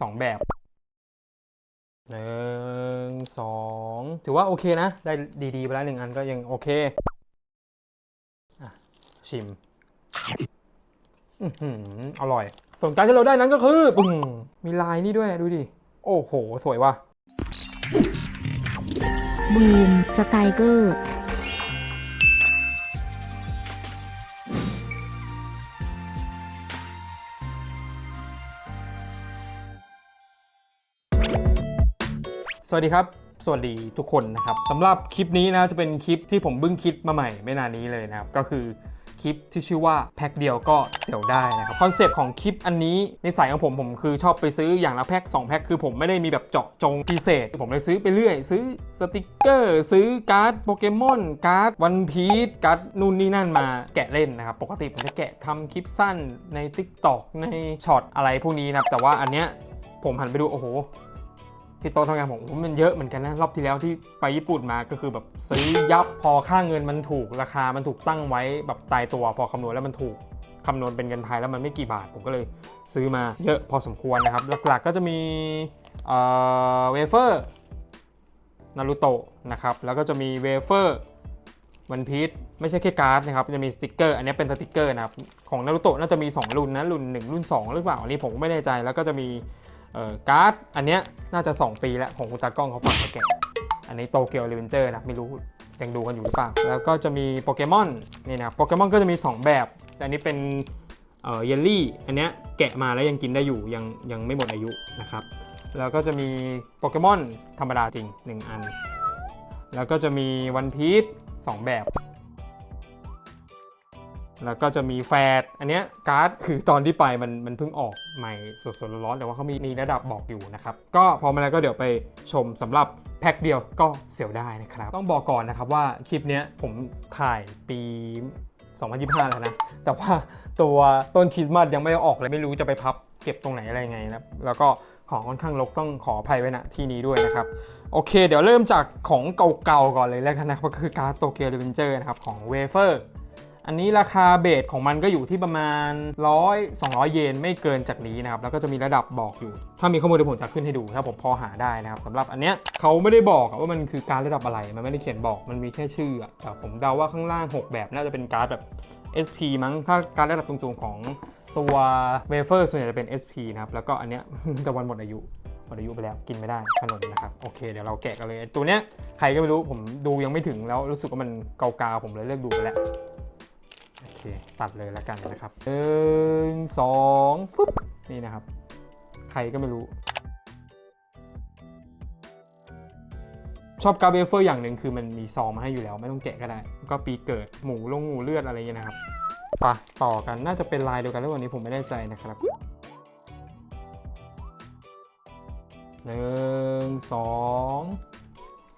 สองแบบหนึ่งสองถือว่าโอเคนะ ได้ดีๆไปแล้วหนึ่งอันก็ยังโอเคอะชิมอื้อหืออร่อย ส่วนการที่เราได้นั้นก็คือปึ้งมีลายนี่ด้วยดูดิ โอ้โห สวยว่ะบูมสไตเกอร์ สวัสดีครับ สวัสดีทุกคนนะครับสำหรับคลิปนี้นะจะเป็นคลิปที่ผมเพิ่งคิดมาใหม่ไม่นานนี้เลยนะครับ ก็คือคลิปที่ชื่อว่าแพ็คเดียวก็เสียวได้นะครับคอนเซปต์ของคลิปอันนี้ในสายของผมผมคือชอบไปซื้ออย่างละแพ็ค2แพ็คคือผมไม่ได้มีแบบเจาะจงพิเศษ ผมเลยซื้อไปเรื่อย ซื้อสติกเกอร์ ซื้อการ์ดโปเกมอนการ์ดวันพีชการ์ดนู่นนี่นั่นมาแกะเล่นนะครับ ปกติผมจะแกะทำคลิปสั้นใน TikTok ในช็อตอะไรพวกนี้นะครับแต่ว่าอันเนี้ยผมหันไปดูโอ้โห ที่โต๊ะทำงานผมมันเยอะเหมือนกันนะ รอบที่แล้วที่ไปญี่ปุ่นมาก็คือแบบซื้อยับพอค่าเงินมันถูกราคามันถูกตั้งไว้แบบตายตัวพอคำนวณแล้วมันถูกคำนวณเป็นเงินไทยแล้วมันไม่กี่บาท ผมก็เลยซื้อมาเยอะพอสมควรนะครับ หลักๆก็จะมีเวเฟอร์นารูโตะนะครับแล้วก็จะมีเวเฟอร์วันพีชไม่ใช่แค่การ์ดนะครับจะมีสติกเกอร์อันนี้เป็นสติกเกอร์นะครับของนารูโตะน่าจะมี 2 รุ่นนะรุ่น 1 รุ่น 2 หรือเปล่าอันนี้ผมไม่แน่ใจแล้วก็จะมี การ์ดอันเนี้ยน่าจะ 2 ปีแล้วของคุณตากล้องเขาฝากมาแกะอันนี้โตเกียวเรเวนเจอร์นะไม่รู้ยังดูกันอยู่หรือเปล่า แล้วก็จะมีโปเกมอนนี่นะโปเกมอนก็จะมี 2 แบบ แต่อันนี้เป็นเอ่อเยลลี่อันเนี้ยแกะมาแล้วยังกินได้อยู่ยังยังไม่หมดอายุนะครับแล้วก็จะมีโปเกมอนธรรมดาจริง 1 อัน แล้วก็จะมีวันพีช2แบบ แล้วก็จะมีแฟดอันเนี้ยการ์ดคือตอนที่ไปมันมันเพิ่งออกใหม่สดๆร้อนๆแต่ว่าเขามีมีระดับบอกอยู่นะครับ ก็พอมาแล้วก็เดี๋ยวไปชมสำหรับแพ็คเดียวก็เสียวได้นะครับ ต้องบอกก่อนนะครับว่าคลิปเนี้ยผมถ่ายปี 2025 แล้วนะ แต่ว่าตัวต้นคริสต์มาสยังไม่ได้ออกเลยไม่รู้จะไปพับเก็บตรงไหนอะไรไงนะแล้วก็ของค่อนข้างรกต้องขออภัยไว้ณที่นี้ด้วยนะครับ โอเค เดี๋ยวเริ่มจากของเก่าๆก่อนเลยแล้วกันนะครับก็คือการ์ดโตเกียวเรเวนเจอร์นะครับของเวเฟอร์ อันนี้ราคาเบสของมันก็อยู่ที่ประมาณ 100 200 เยนไม่เกินจากนี้นะครับแล้วก็จะมีระดับบอกอยู่ ถ้ามีข้อมูลเดี๋ยวผมจะขึ้นให้ดูถ้าผมพอหาได้นะครับสำหรับอันเนี้ยเขาไม่ได้บอกว่ามันคือการระดับอะไรมันไม่ได้เขียนบอกมันมีแค่ชื่อแต่ผมเดาว่าข้างล่าง 6 แบบน่าจะเป็นการ์ดแบบ SP มั้งถ้าการระดับสูงๆของตัวเวเฟอร์ส่วนใหญ่จะเป็น SP นะครับแล้วก็อันเนี้ยตะวันหมดอายุหมดอายุไปแล้วกินไม่ได้ขนมนะครับโอเคเดี๋ยวเราแกะกันเลย ตัวเนี้ยใครก็ไม่รู้ผมดูยังไม่ถึงแล้วรู้สึกว่ามันเกาๆผมเลยเลิกดูไปแล้ว เค ตัดเลยแล้วกันนะครับหนึ่งสองปุ๊บ นี่นะครับ ใครก็ไม่รู้ ชอบกาเบเฟอร์อย่างหนึ่งคือมันมีซองมาให้อยู่แล้ว ไม่ต้องแกะก็ได้ ก็ปีเกิดหมูลงหมูเลือดอะไรอย่างเงี้ยนะครับไปะต่อกันน่าจะเป็นลายเดียวกันแล้ววันนี้ผมไม่แน่ใจนะครับหนึ่งสอง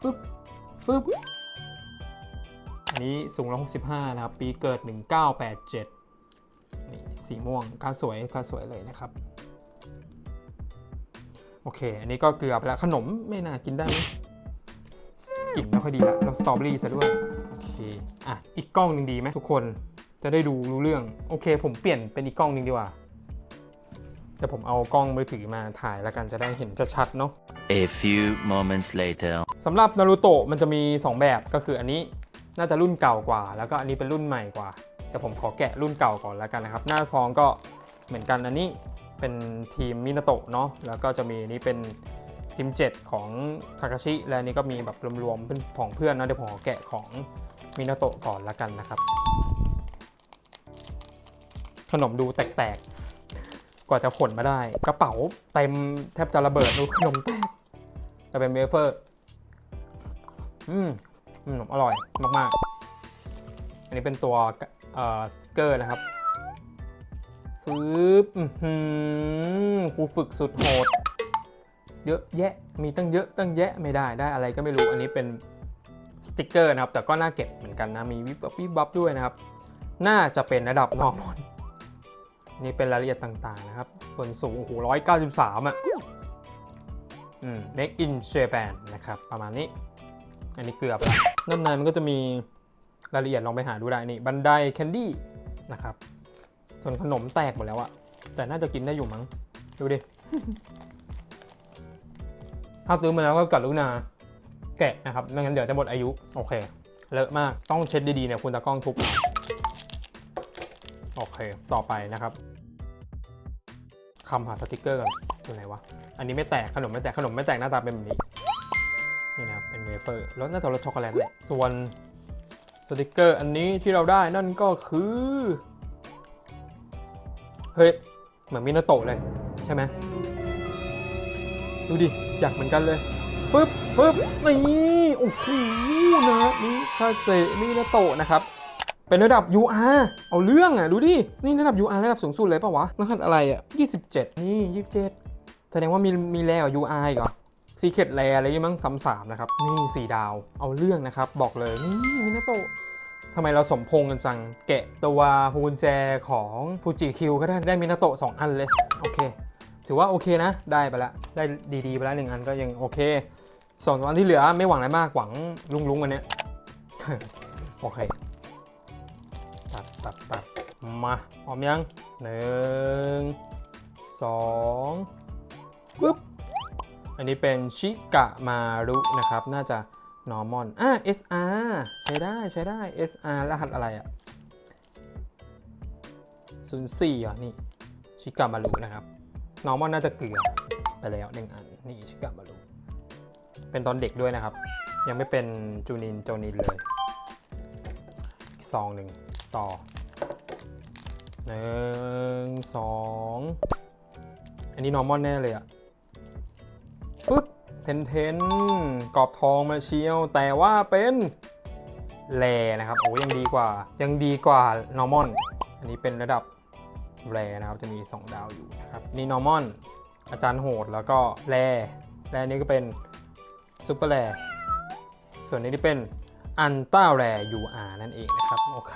ฟึบฟึบ อันนี้สูง165นะครับ ปีเกิด 1987 นี่สีม่วงค่าสวยค่าสวยเลยนะครับ โอเค อันนี้ก็เกือบแล้วขนมไม่น่ากินได้ไหมกลิ่นไม่ค่อยดีละเราสตรอเบอรี่ซะด้วย โอเค อะ อีกกล้องหนึ่งดีไหมทุกคนจะได้ดูรู้เรื่อง โอเค ผมเปลี่ยนเป็นอีกกล้องหนึ่งดีกว่าแต่ผมเอากล้องมือถือมาถ่ายแล้วกันจะได้เห็นชัดๆเนาะ A few moments later. สำหรับนารูโตะมันจะมี 2 แบบก็คืออันนี้ น่าจะรุ่นเก่ากว่า แล้วก็อันนี้เป็นรุ่นใหม่กว่าแต่ผมขอแกะรุ่นเก่าก่อนแล้วกันนะครับ หน้าซองก็เหมือนกันอันนี้เป็นทีมมินาโตะเนาะแล้วก็จะมีอันนี้เป็นทีม 7 ของทากาชิและนนี้ก็มีแบบรวมๆเป็นของเพื่อนนะเดี๋ยวผมขอแกะของมินาโตะก่อนแล้วกันนะครับ ขนมดูแตกๆ กว่าจะผลมาได้ กระเป๋าเต็มแทบจะระเบิดดูขนมแตกจะเป็นเวเฟอร์ อืม ขนมอร่อยมากๆ อันนี้เป็นตัวเอ่อสติกเกอร์นะครับฟืบอื้อหือครูฝึกสุดโหด เยอะแยะ มีตั้งเยอะตั้งแยะไม่ได้ ได้อะไรก็ไม่รู้ อันนี้เป็นสติกเกอร์นะครับ แต่ก็น่าเก็บเหมือนกันนะ มีวิบวับวิบวับด้วยนะครับ น่าจะเป็นระดับนอร์มอนนี่เป็นรายละเอียดต่างๆนะครับ ส่วนสูงโอ้โหร้อยเก้าสิบสามอะ อืม make in Japan นะครับ ประมาณนี้ อันนี้เกือบแล้ว ด้านในมันก็จะมีรายละเอียดลองไปหาดูได้นี่บันไดแคนดี้นะครับ ส่วนขนมแตกหมดแล้วอะแต่น่าจะกินได้อยู่มั้งดูดิถ้าซื้อมาแล้วก็กรุณาแกะนะครับไม่งั้นเดี๋ยวจะหมดอายุ โอเค เลอะมากต้องเช็ดดีๆเนี่ยคุณตากล้องทุบโอเค ต่อไปนะครับคำหาสติกเกอร์กันอยู่ไหนวะ อันนี้ไม่แตกขนมไม่แตกขนมไม่แตกหน้าตาเป็นแบบนี้ วเฟอร์รสน่าจะรสช็อกโกแลตแหละ ส่วนสติกเกอร์อันนี้ที่เราได้นั่นก็คือ เฮ้ย เหมือนมินาโตะเลย ใช่ไหมดูดิ อยากเหมือนกันเลยปึ๊บปึ๊บนี่โอ้โหนะนี่คาเซมินาโตะนะครับเป็นระดับ UR เอาเรื่องอะ ดูดิ นี่ระดับ UR ระดับสูงสุดเลยปล่าวะรหัสอะไรอะ 27 นี่ 27 แสดงว่ามีมีแรกว่า UR อีกเหรอ ซีเค t แรอะไรยังมั้งซ้ำสามนะครับ นี่ 4 ดาวเอาเรื่องนะครับ บอกเลย นี่มินาโตะทำไมเราสมพงกันจัง แกะตัวพวงแจของฟูจิคิวก็ได้ได้มินาโตะ2อันเลย โอเค ถือว่าโอเคนะ ได้ไปละ ได้ดีๆ ไปล้วหนึ่งอันก็ยังโอเคสองอันที่เหลือไม่หวังอะไรมากหวังลุงๆวันนี้โอเค ตัดตัดตัดมาพร้อมยังหนึ่งสองปึ๊บ อันนี้เป็นชิกะมารุนะครับ น่าจะ normal อะ SR ใช้ได้ใช้ได้ SR รหัสอะไรอะ04อะนี่ ชิกะมารุนะครับ normal น่าจะเกลือไปแล้วหนึ่งอัน นี่ชิกะมารุเป็นตอนเด็กด้วยนะครับ ยังไม่เป็นจูนินโจนินเลยซองหนึ่งต่อหนึ่งสองอันนี้ normal แน่เลยอะ ปึ๊บเทนเทนกรอบทองมาเชียว แต่ว่าเป็นแรนะครับ โอ้ยังดีกว่า ยังดีกว่า normal อันนี้เป็นระดับแรนะครับ จะมี 2 ดาวอยู่นะครับ นี่ normal อาจารย์โหดแล้วก็แรแรนี้ก็เป็นซูเปอร์แรส่วนนี้ที่เป็นอันต้าแร UR นั่นเองนะครับ โอเค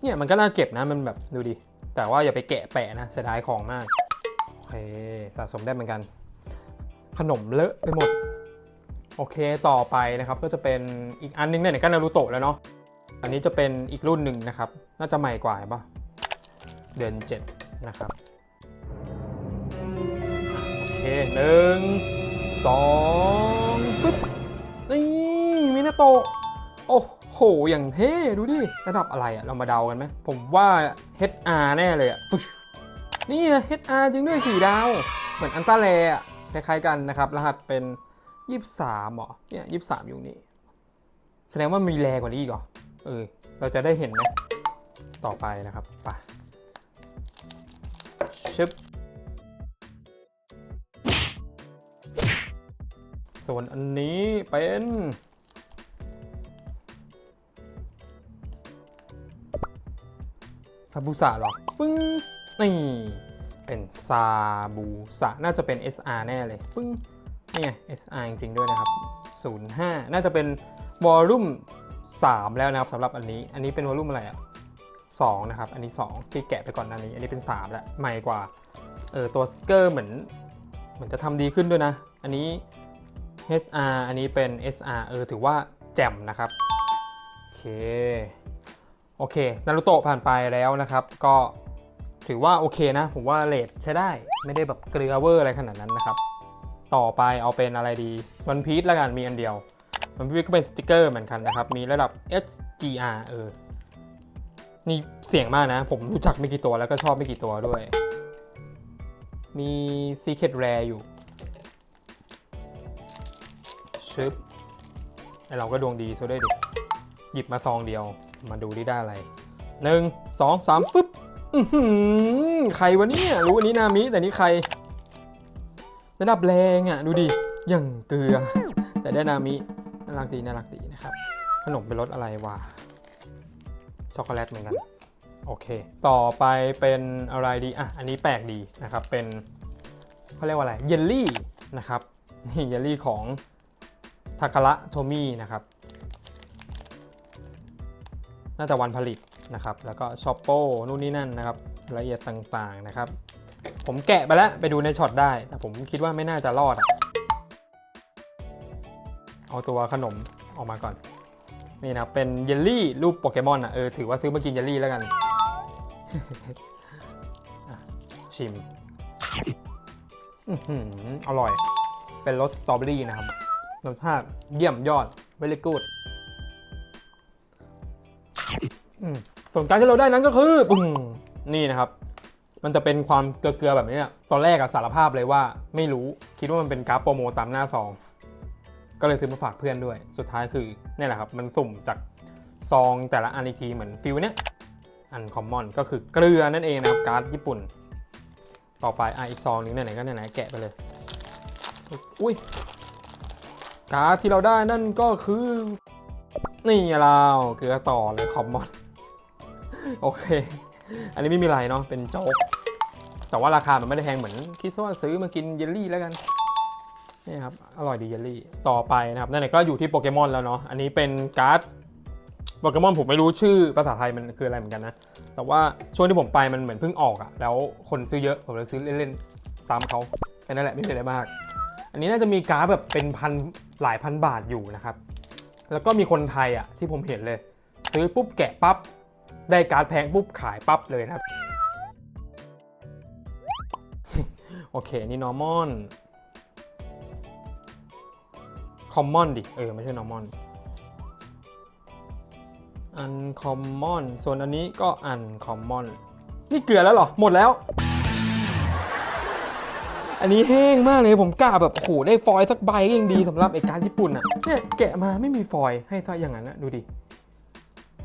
เนี่ยมันก็น่าเก็บนะ มันแบบดูดิ แต่ว่าอย่าไปแกะแปะนะ เสียดายของมาก โอเค สะสมได้เหมือนกัน ขนมเลอะไปหมด โอเคต่อไปนะครับก็จะเป็นอีกอันนึงเนี่ยก็นารูโตะแล้วเนาะอันนี้จะเป็นอีกรุ่นหนึ่งนะครับ น่าจะใหม่กว่าเห็นปะเดือน7นะครับโอเคหนึ่งสองปึ๊บนี่มินาโตะโอ้โห อย่างเท่ดูดิ ระดับอะไรอะเรามาเดากันไหม ผมว่า HR แน่เลยอะนี่นะ HR จริงด้วย4ดาว เหมือนอันต้าแลอะ คล้ายๆกันนะครับ รหัสเป็น 23เหรอเนี่ย23 อยู่นี่ แสดงว่ามีแรงกว่านี้อีกเหรอเออเราจะได้เห็นไหมต่อไปนะครับไปชึบส่วนอันนี้เป็นซาบูสะหรอ ปึ้ง นี่ เป็นซาบูสะน่าจะเป็น SR แน่เลยปึ้งนี่ไง SR จริงๆด้วยนะครับ 05 น่าจะเป็นวอลลุ่ม3 แล้วนะครับสำหรับอันนี้ อันนี้เป็นวอลลุ่มอะไรอะ2นะครับ อันนี้ 2 ที่แกะไปก่อนหน้านี้ อันนี้เป็น 3 แล้ว ใหม่กว่า เออตัวสติกเกอร์เหมือน เหมือนจะทำดีขึ้นด้วยนะ อันนี้ SR อันนี้เป็น SR เออถือว่าแจ่มนะครับ โอเค โอเค นารุโตะผ่านไปแล้วนะครับ ก็ ถือว่าโอเคนะ ผมว่าเลทใช้ได้ไม่ได้แบบเกลือเวอร์อะไรขนาดนั้นนะครับ ต่อไปเอาเป็นอะไรดีวันพีชละกันมีอันเดียววันพีชก็เป็นสติกเกอร์เหมือนกันนะครับ มีระดับ SGR เออนี่เสียงมากนะ ผมรู้จักไม่กี่ตัวแล้วก็ชอบไม่กี่ตัวด้วย มี Secret Rare อยู่ชึบไอเราก็ดวงดีซะด้วยดิ หยิบมาซองเดียว มาดูที่ได้อะไรหนึ่งสองสามฟึบ อือหือใครวะเนี่ยรู้อันนี้นามิแต่นี่ใคร ระดับแรงอะ ดูดิอย่างเกลือ แต่ได้นามิน่ารักดีน่ารักดีนะครับ ขนมเป็นรสอะไรวะช็อกโกแลตเหมือนกันโอเค ต่อไปเป็นอะไรดีอะอันนี้แปลกดีนะครับ เป็นเขาเรียกว่าอะไรเยลลี่นะครับนี่เยลลี่ของทาคาระโทมี่นะครับ น่าจะวันผลิต นะครับ แล้วก็ชอปโป้นู่นนี่นั่นนะครับรายละเอียดต่างๆนะครับ ผมแกะไปแล้วไปดูในช็อตได้ แต่ผมคิดว่าไม่น่าจะรอดอะเอาตัวขนมออกมาก่อน นี่นะเป็นเยลลี่รูปโปเกมอนอะเออถือว่าซื้อมากินเยลลี่แล้วกันชิมอร่อย เป็นรสสตรอเบอรี่นะครับรสชาติเยี่ยมยอด very good อืม ส่วนการที่เราได้นั้นก็คือปึ้งนี่นะครับ มันจะเป็นความเกลือๆแบบนี้ตอนแรกอะสารภาพเลยว่าไม่รู้คิดว่ามันเป็นกราฟโปรโมตามหน้าซองก็เลยซื้อมาฝากเพื่อนด้วย สุดท้ายคือนี่แหละครับ มันสุ่มจากซองแต่ละอันอีกทีเหมือนฟิวเนี้ยอันคอมมอนก็คือเกลือนั่นเองนะครับการ์ดญี่ปุ่น ต่อไปอะอีกซองนึงไหนๆก็ไหนๆแกะไปเลย อุ้ยการ์ดที่เราได้นั่นก็คือ นี่เราเกลือต่อเลยคอมมอน โอเค อันนี้ไม่มีอะไรเนาะ เป็นโจ๊ก แต่ว่าราคามันไม่ได้แพงเหมือน คิดซะว่าซื้อมากินเยลลี่แล้วกัน นี่ครับ อร่อยดีเยลลี่ ต่อไปนะครับ นั่นแหละก็อยู่ที่โปเกมอนแล้วเนาะ อันนี้เป็นการ์ดโปเกมอนผมไม่รู้ชื่อภาษาไทยมันคืออะไรเหมือนกันนะ แต่ว่าช่วงที่ผมไปมันเหมือนเพิ่งออกอะแล้วคนซื้อเยอะ ผมเลยซื้อเล่นๆ ตามเขาแค่นั้นแหละไม่มีอะไรมาก อันนี้น่าจะมีการ์ดแบบเป็นพันหลายพันบาทอยู่นะครับ แล้วก็มีคนไทยอะที่ผมเห็นเลย ซื้อปุ๊บแกะปั๊บ ได้การ์ดแพงปุ๊บขายปั๊บเลยนะครับ โอเค นี่ normal คอมมอนดิ เออ ไม่ใช่ normal อันคอมมอนส่วนอันนี้ก็อันคอมมอนนี่เกลือแล้วเหรอ หมดแล้ว อันนี้แห้งมากเลยผมกล้าแบบโอ้โหได้ฟอยล์สักใบก็ยังดีสำหรับไอการญี่ปุ่นอะเนี่ยแกะมาไม่มีฟอยล์ให้ซะอย่างนั้นอะดูดิ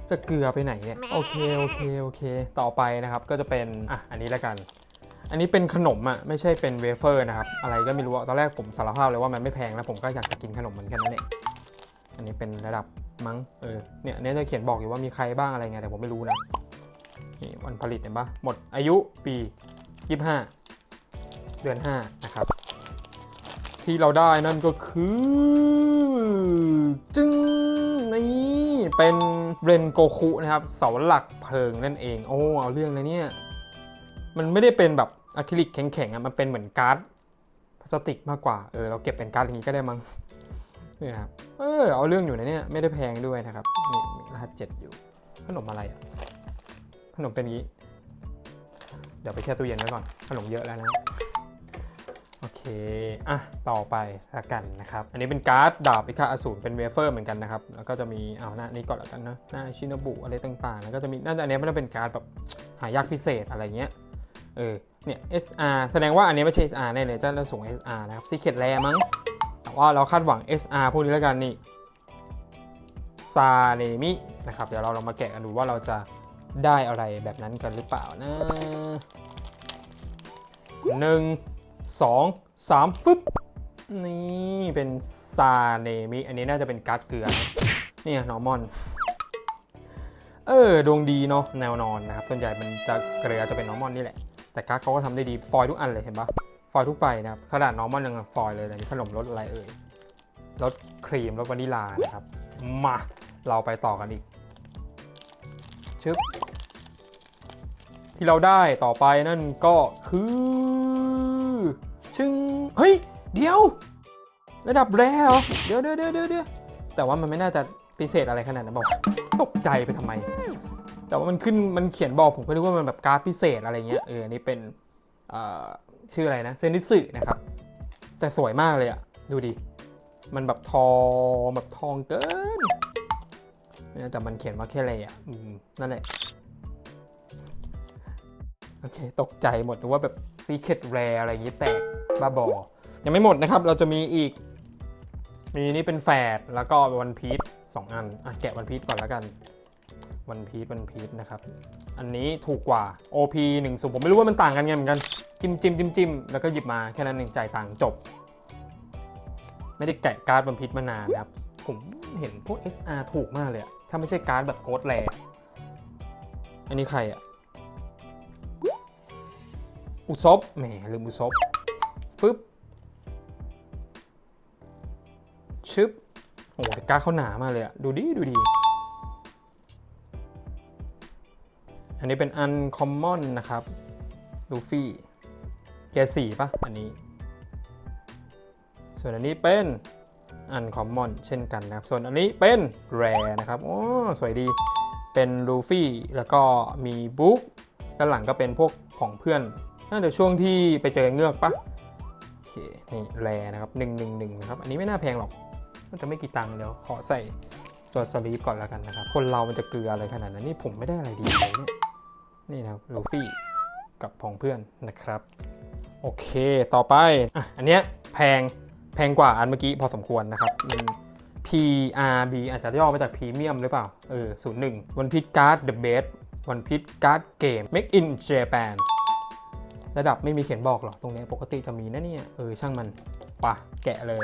จะเกลือไปไหนเนี่ยโอเคโอเคโอเค ต่อไปนะครับก็จะเป็นอะอันนี้แล้วกัน อันนี้เป็นขนมอะไม่ใช่เป็นเวเฟอร์นะครับอะไรก็ไม่รู้อะตอนแรกผมสารภาพเลยว่ามันไม่แพงแล้วผมก็อยากจะกินขนมเหมือนกันนั่นเองอันนี้เป็นระดับมั้งเออเนี่ยอันนี้จะเขียนบอกอยู่ว่ามีใครบ้างอะไรไงแต่ผมไม่รู้นะนี่วันผลิตเห็นปะหมดอายุปี25เดือน5นะครับที่เราได้นั่นก็คือ จึงนี่ เป็นเรนโกคุนะครับเสาหลักเพลิงนั่นเอง โอ้เอาเรื่องเลยเนี่ย มันไม่ได้เป็นแบบอะคริลิกแข็งๆอะมันเป็นเหมือนการ์ดพลาสติกมากกว่าเออเราเก็บเป็นการ์ดอย่างนี้ก็ได้มั้งนี่ครับเออเอาเรื่องอยู่นะเนี่ยไม่ได้แพงด้วยนะครับนี่รหัสเจ็ดอยู่ขนมอะไรอะขนมเป็นอย่างนี้ เดี๋ยวไปแช่ตู้เย็นไว้ก่อนขนมเยอะแล้วนะ โอเค อะ ต่อไปละกันนะครับ อันนี้เป็นการ์ดดาบพิฆาตอสูรเป็นเวเฟอร์เหมือนกันนะครับ แล้วก็จะมี เอาหน้านี้ก่อนละกันนะ หน้าชินบุอะไรต่างๆ แล้วก็จะมี น่าจะอันนี้ไม่ได้เป็นการ์ดแบบหายากพิเศษอะไรเงี้ย เออ เนี่ย SR แสดงว่าอันนี้ไม่ใช่ SR แน่เลยจะเราส่ง SR นะครับ Secret Rare มั้ง แต่ว่าเราคาดหวัง SR พวกนี้แล้วกันนี่ ซาเนมิ นะครับ เดี๋ยวเราลองมาแกะกันดูว่าเราจะได้อะไรแบบนั้นกันหรือเปล่านะหนึ่ง สองสามฟึบนี่เป็นซาเนมิอันนี้น่าจะเป็นการ์ดเกลือนะนี่นอร์มอนเออดวงดีเนาะแนวนอนนะครับ ส่วนใหญ่มันจะเกลือจะเป็นนอร์มอนนี่แหละ แต่การ์ดเขาก็ทำได้ดีฟอยล์ทุกอันเลยเห็นปะฟอยล์ทุกใบนะครับขนาดนอร์มอนยังฟอยล์เลยแต่นี่ขนมรสอะไรเอ่ยรสครีมรสวานิลานะครับมาเราไปต่อกันอีกชึบที่เราได้ต่อไปนั่นก็คือ ชึงเฮ้ย เดี๋ยว ระดับแรเหรอ เดี๋ยวเดี๋ยวเดี๋ยวเดี๋ยวเดียวแต่ว่ามันไม่น่าจะพิเศษอะไรขนาดนั้นบอกตกใจไปทำไม แต่ว่ามันขึ้นมันเขียนบอกผมก็นึกว่ามันแบบการ์ดพิเศษอะไรเงี้ยเออนนี้เป็นชื่ออะไรนะเซนิสึนะครับ แต่สวยมากเลยอะดูดิ มันแบบทองแบบทองเกินเนี่ยแต่มันเขียนว่าแค่อะไรอะนั่นแหละ โอเค ตกใจหมดว่าแบบ Secret Rare อะไรอย่างนี้แตกบ้าบอ ยังไม่หมดนะครับ เราจะมีอีก มีนี่เป็นแฝดแล้วก็วันพีชสองอันอะแกะวันพีชก่อนแล้วกันวันพีชวันพีชนะครับ อันนี้ถูกกว่า OP 1สูผมไม่รู้ว่ามันต่างกันไงเหมือนกัน จิ้มจิ้มจิ้มจิ้มแล้วก็หยิบมาแค่นั้นเองจ่ายตังจบ ไม่ได้แกะการ์ดวันพีชมานานนะครับ ผมเห็นพวก SR ถูกมากเลยอะถ้าไม่ใช่การ์ดแบบโกดแรอันนี้ใครอะ อุซบแหมลืมอุซบฟึบชึบโอ้โหกล้าเข้าหนามากเลยอะดูดีดูดี อันนี้เป็นอันคอมมอนนะครับลูฟี่เกสี่ปะอันนี้ ส่วนอันนี้เป็นอันคอมมอนเช่นกันนะครับ ส่วนอันนี้เป็นแรนะครับ โอ้ สวยดี เป็นลูฟี่ แล้วก็มีบุ๊กด้านหลังก็เป็นพวกของเพื่อน น่าจะช่วงที่ไปเจอเงือกปะโอเคนี่แรนะครับ111นะครับ อันนี้ไม่น่าแพงหรอกมันจะไม่กี่ตังค์เดี๋ยวขอใส่ตัวสลีปก่อนแล้วกันนะครับ คนเรามันจะเกลืออะไรขนาดนั้นนี่ผมไม่ได้อะไรดีเลยเนี่ยนี่นะครับลูฟี่กับผองเพื่อนนะครับ โอเคต่อไปอะอันเนี้ยแพงแพงกว่าอันเมื่อกี้พอสมควรนะครับมัน PRB อาจจะย่อมาจากพรีเมียมหรือเปล่า เออ01วันพิ g การ์ด The Best วันพิ g การ์ดเกม Make in Japan ระดับไม่มีเขียนบอกหรอกตรงนี้ปกติจะมีนะเนี่ย เออช่างมันปะแกะเลย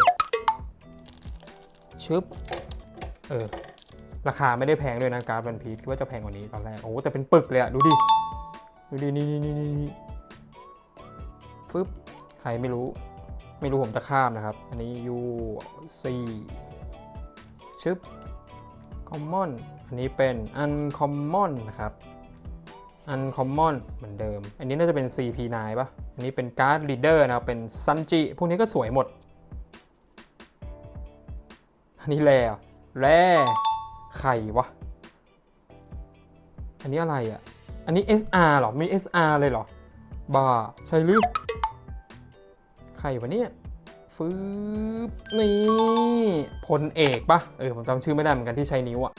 ชึบเออราคาไม่ได้แพงด้วยนะการ์ดวันพีชคิดว่าจะแพงกว่านี้ตอนแรกโอ้แต่เป็นปึกเลยอะดูดิ ดูดิ นี่นี่นี่นี่นี่ฟึบใครไม่รู้ ไม่รู้ผมจะข้ามนะครับ อันนี้ U C ชึบ Common อันนี้เป็น Uncommon นะครับ Uncommon เหมือนเดิม อันนี้น่าจะเป็น CP9 ปะอันนี้เป็นการ์ด Leader นะครับ เป็น Sanji พวกนี้ก็สวยหมด อันนี้แร่แร่ไข่วะ อันนี้อะไรอะ อันนี้ SR หรอ มี SR เลยเหรอ บ้า ใช่หรือ ไข่วะเนี่ยฟืบนี่พลเอกปะเออ ผมจำชื่อไม่ได้เหมือนกันที่ใช้นิ้วอะ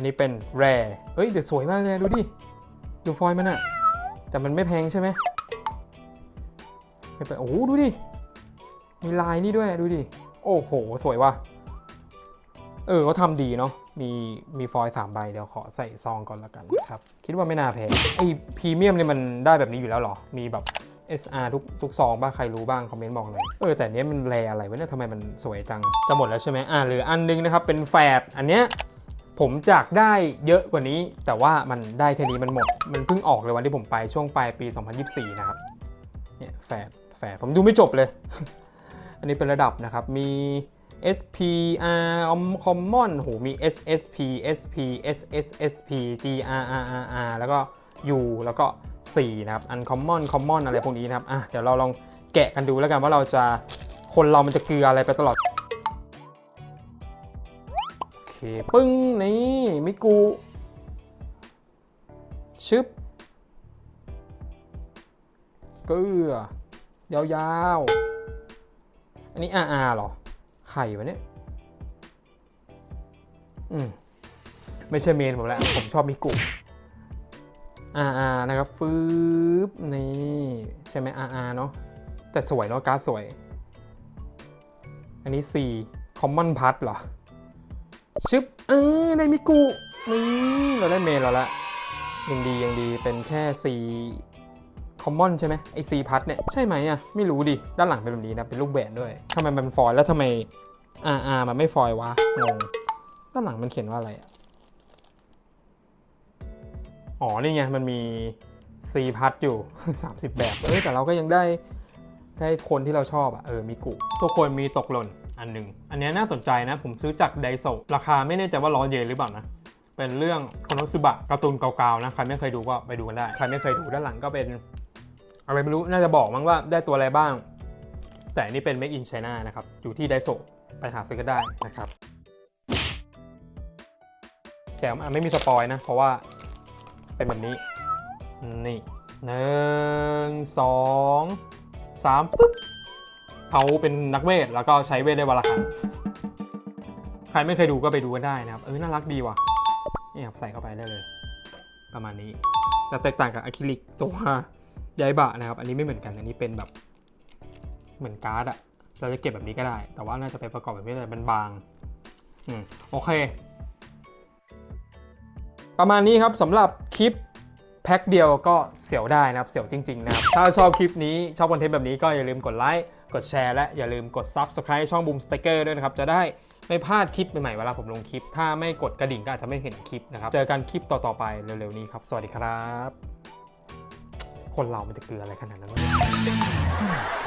อันนี้เป็นแร่เอ้ยเดี๋ยวสวยมากเลยดูดิ ดูฟอยมันอะแต่มันไม่แพงใช่ไหมไม่เป็นโอ้โหดูดิ มีลายนี่ด้วยดูดิ โอ้โห สวยว่ะ เออเขาทำดีเนาะ มีมีฟอยสามใบเดี๋ยวขอใส่ซองก่อนละกันครับ คิดว่าไม่น่าแพงไอ้พรีเมียมเนี่ยมันได้แบบนี้อยู่แล้วเหรอ มีแบบ SR ทุกทุกซองบ้างใครรู้บ้าง คอมเมนต์บอกหน่อยเออแต่อันเนี้ยมันแรอะไรวะเนี่ยทำไมมันสวยจัง จะหมดแล้วใช่ไหมอ่าหรืออันนึงนะครับ เป็นแฟดอันเนี้ย ผมจากได้เยอะกว่านี้ แต่ว่ามันได้แค่นี้มันหมด มันเพิ่งออกเลยวันที่ผมไปช่วงปลายปี 2024 นะครับ เนี่ยแฟดแฟดผมดูไม่จบเลย อันนี้เป็นระดับนะครับ มี SPR Common โหมี SSP SP SSSP GRRRR แล้วก็ U แล้วก็ C นะครับ Uncommon Common อะไรพวกนี้นะครับ อะ เดี๋ยวเราลองแกะกันดูแล้วกันว่าเราจะคนเรามันจะเกลืออะไรไปตลอด ปึ้งนี่มิกูชึบเกลือยาวๆ อันนี้ RR เหรอ ไข่วะเนี่ยอืมไม่ใช่เมนผมแล้ว ผมชอบมิกุ RR นะครับฟืบนี่ ใช่ไหม RR เนาะแต่สวยเนาะการ์ดสวย อันนี้ C Common p a t เหรอ ชึบเออได้มิกุนี่เราได้เมนแล้วละยังดียังดีเป็นแค่ C Common ใช่ไหมไอ C พัทเนี่ย ใช่ไหมอะ ไม่รู้ดิ ด้านหลังเป็นแบบนี้นะ เป็นรูปแหวนด้วยทำไมมันฟอยแล้วทำไม RR มันไม่ฟอยวะงงด้านหลังมันเขียนว่าอะไรอะ อ๋อ นี่ไง มันมี C พัทอยู่ 30 แบบเออแต่เราก็ยังได้ได้คนที่เราชอบอะ เออ มีกุทุกคนมีตกหล่น อันหนึ่งอันนี้น่าสนใจนะ ผมซื้อจากไดโซราคาไม่แน่ใจว่าร้อยเย็นหรือเปล่านะ เป็นเรื่องคโนซึบะการ์ตูนเก่าๆนะใครไม่เคยดูก็ไปดูกันได้ ใครไม่เคยดูด้านหลังก็เป็นอะไรไม่รู้น่าจะบอกมั้งว่าได้ตัวอะไรบ้าง แต่อันนี่เป็น Make in China นะครับอยู่ที่ไดโซไปหาซื้อกันได้นะครับแต่มันไม่มีสปอยนะ เพราะว่าเป็นแบบนี้ นี่หนึ่งสองสามปุ๊บ เขาเป็นนักเวทแล้วก็ใช้เวทได้วันละครั้งใครไม่เคยดูก็ไปดูกันได้นะครับ เออน่ารักดีว่ะนี่ครับใส่เข้าไปได้เลย ประมาณนี้จะแตกต่างกับอะคริลิกตัวไยบะนะครับ อันนี้ไม่เหมือนกันอันนี้เป็นแบบเหมือนการ์ดอะเราจะเก็บแบบนี้ก็ได้ แต่ว่าน่าจะไปประกอบแบบนี้เลยมันบางอืมโอเค ประมาณนี้ครับสำหรับคลิป พ็คเดียวก็เสียวได้นะครับ เสียวจริง ๆ นะครับ ถ้าชอบคลิปนี้ชอบคอนเทนต์แบบนี้ก็อย่าลืมกดไลค์ กดแชร์ และอย่าลืมกด Subscribe ช่องบูมสเต t เกอร์ด้วยนะครับ จะได้ไม่พลาดคลิปใหม่ๆเวลาผมลงคลิป ถ้าไม่กดกระดิ่งก็อาจจะไม่เห็นคลิปนะครับ เจอกันคลิปต่อๆไปเร็วๆนี้ครับ สวัสดีครับ คนเรามันจะเกลืออะไรขนาดนั้นวะ